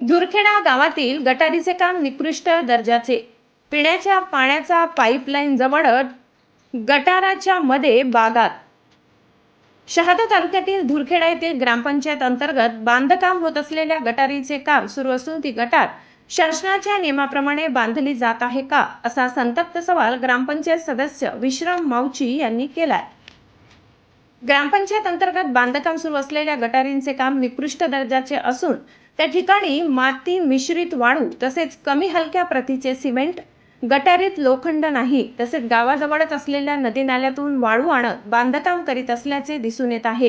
धुरखेडा गावातील गटारीचे काम निकृष्ट दर्जाचे. पिण्याच्या पाण्याचा पाईपलाईन जवळच गटाराच्या मध्ये बागात. शहादा तालुक्यातील धुरखेडा येथील ग्रामपंचायत अंतर्गत बांधकाम होत असलेल्या गटारीचे काम सुरू असून ती गटार शासनाच्या नियमाप्रमाणे बांधली जात आहे का? असा संतप्त सवाल ग्रामपंचायत सदस्य विश्राम माऊची यांनी केलाय. ग्रामपंचायत अंतर्गत बांधकाम सुरू असलेल्या गटारींचे काम निकृष्ट दर्जाचे असून त्या ठिकाणी माती मिश्रित वाळू तसेच कमी हलक्या प्रतीचे सिमेंट गटारीत लोखंड नाही तसेच गावाजवळच असलेल्या नदी नाल्यातून वाळू आणत बांधकाम करीत असल्याचे दिसून येत आहे.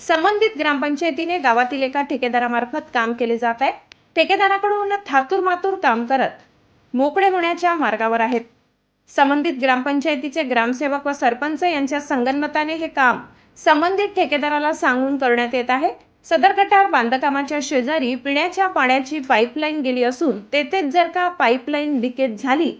संबंधित ग्रामपंचायतीने गावातील एका ठेकेदारामार्फत काम केले जात आहे. ठेकेदाराकडून थातूर मातूर काम करत मोकळे होण्याच्या मार्गावर आहेत. संबंधित ग्रामपंचायतीचे ग्रामसेवक व सरपंच यांच्या संगनमताने हे काम संबंधित ठेकेदाराला सांगून करण्यात येत आहे. सदर गटार बांधकामाच्या शेजारी पिण्याच्या पाण्याची पाईपलाईन गेली असून तेथेच जर का पाईपलाईन लिकेज झाली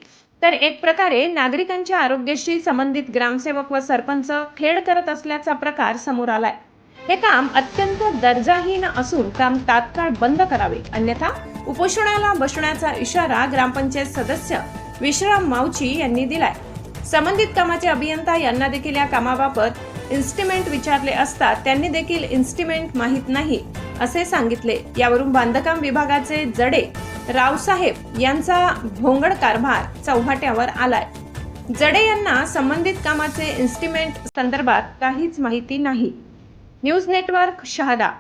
तर एक प्रकारे नागरिकांच्या आरोग्याशी संबंधित ग्रामसेवक व सरपंच खेळ करत असल्याचा प्रकार समोर आलाय. हे काम अत्यंत दर्जाहीन असून काम तात्काळ बंद करावे. अन्यथा उपोषणाला बसण्याचा इशारा ग्रामपंचायत सदस्य विश्राम मावची यांनी दिलाय. संबंधित कामाचे अभियंता यांना देखील या कामाबाबत इन्स्टिमेंट विचारले असता त्यांनी देखील इन्स्ट्रुमेंट माहीत नाही असे सांगितले. यावरून बांधकाम विभागाचे जडे रावसाहेब यांचा भोंगड कारभार चौहाट्यावर आलाय. जडे यांना संबंधित कामाचे इन्स्ट्रुमेंट संदर्भात काहीच माहिती नाही. News network Shahada